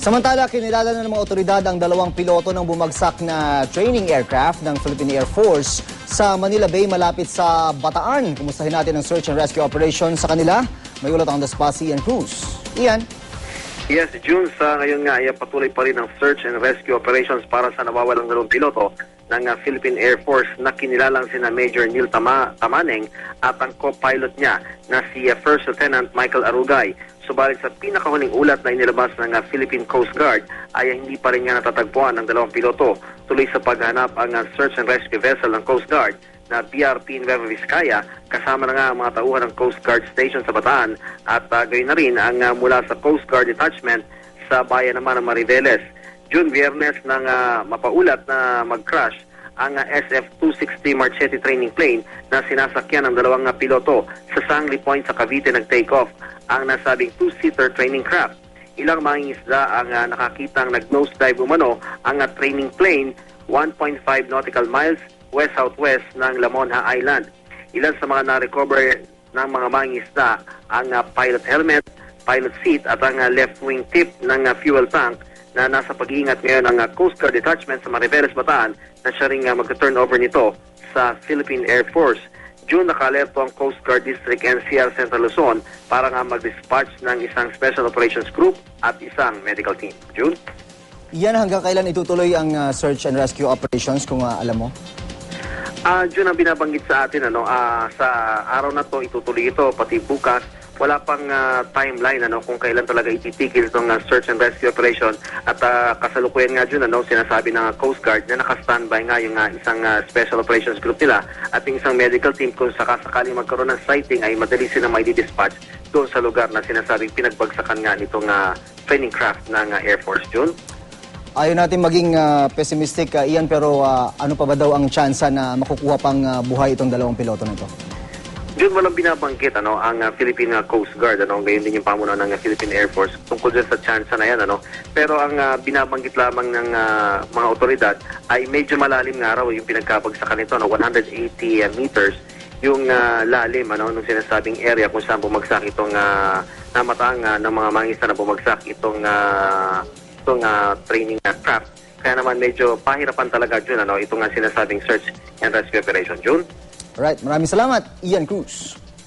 Samantala, kinilala na ng mga otoridad ang dalawang piloto ng bumagsak na training aircraft ng Philippine Air Force sa Manila Bay malapit sa Bataan. Kumustahin natin ang search and rescue operation sa kanila. May ulat ang Daspasi and Cruz. Ian? Yes, June, sa ngayon nga ay patuloy pa rin ang search and rescue operations para sa nawawalang dalawang piloto ng uh, Philippine Air Force na kinilalang sina Major Neil Tama Tamaneng at ang co-pilot niya na si uh, First Lieutenant Michael Arugay. Subalit sa pinakahuling ulat na inilabas ng uh, Philippine Coast Guard ay hindi pa rin nga natatagpuan ng dalawang piloto. Tuloy sa paghanap ang search and rescue vessel ng Coast Guard na BRP Nueva Vizcaya kasama na nga ang mga tauhan ng Coast Guard Station sa Bataan at uh, gayon na rin ang uh, mula sa Coast Guard Detachment sa bayan naman ng Mariveles. June Biyernes nang uh, mapaulat na mag-crash ang uh, SF-260 Marchetti training plane na sinasakyan ng dalawang uh, piloto sa Sangli Point sa Cavite nag-take off ang nasabing two-seater training craft. Ilang mga isda ang uh, nakakitang nag-nosedive umano ang uh, training plane 1.5 nautical miles west-southwest ng Lamonha Island. Ilan sa mga na-recover ng mga mangisda ang uh, pilot helmet, pilot seat at ang uh, left wing tip ng uh, fuel tank na nasa pag-iingat ngayon ng uh, Coast Guard Detachment sa Mariveles, Bataan na siya rin uh, mag-turn over nito sa Philippine Air Force. June, nakalerto ang Coast Guard District NCR Central Luzon para nga mag-dispatch ng isang Special Operations Group at isang medical team. June? Ian, hanggang kailan itutuloy ang uh, search and rescue operations kung uh, alam mo? Ah, June, ang binabanggit sa atin, ano, ah, sa araw na to, itutuloy ito, pati bukas, wala pang ah, timeline ano kung kailan talaga ititigil itong ah, search and rescue operation at ah, kasalukuyan nga June ano sinasabi ng Coast Guard na naka-standby nga yung ah, isang ah, special operations group nila at yung isang medical team kung sakasakaling magkaroon ng sighting ay madali sila may dispatch doon sa lugar na sinasabing pinagbagsakan nga nitong ah, training craft ng ah, Air Force June. Ayaw natin maging uh, pessimistic, uh, Ian, pero uh, ano pa ba daw ang tsansa na makukuha pang uh, buhay itong dalawang piloto nito? Yun walang binabanggit ano ang uh, Philippine uh, Coast Guard ano gayon din yung pamuno ng uh, Philippine Air Force tungkol dyan sa chance na yan ano. Pero ang uh, binabanggit lamang ng uh, mga otoridad ay medyo malalim nga raw yung pinagkabagsakan nito ano 180 uh, meters yung uh, lalim ano nung sinasabing area kung saan bumagsak itong uh, namataang uh, ng mga mangista na bumagsak itong uh, itong uh, training uh, craft. Kaya naman medyo pahirapan talaga June ano itong uh, sinasabing search and rescue operation June Alright, maraming salamat, Ian Cruz.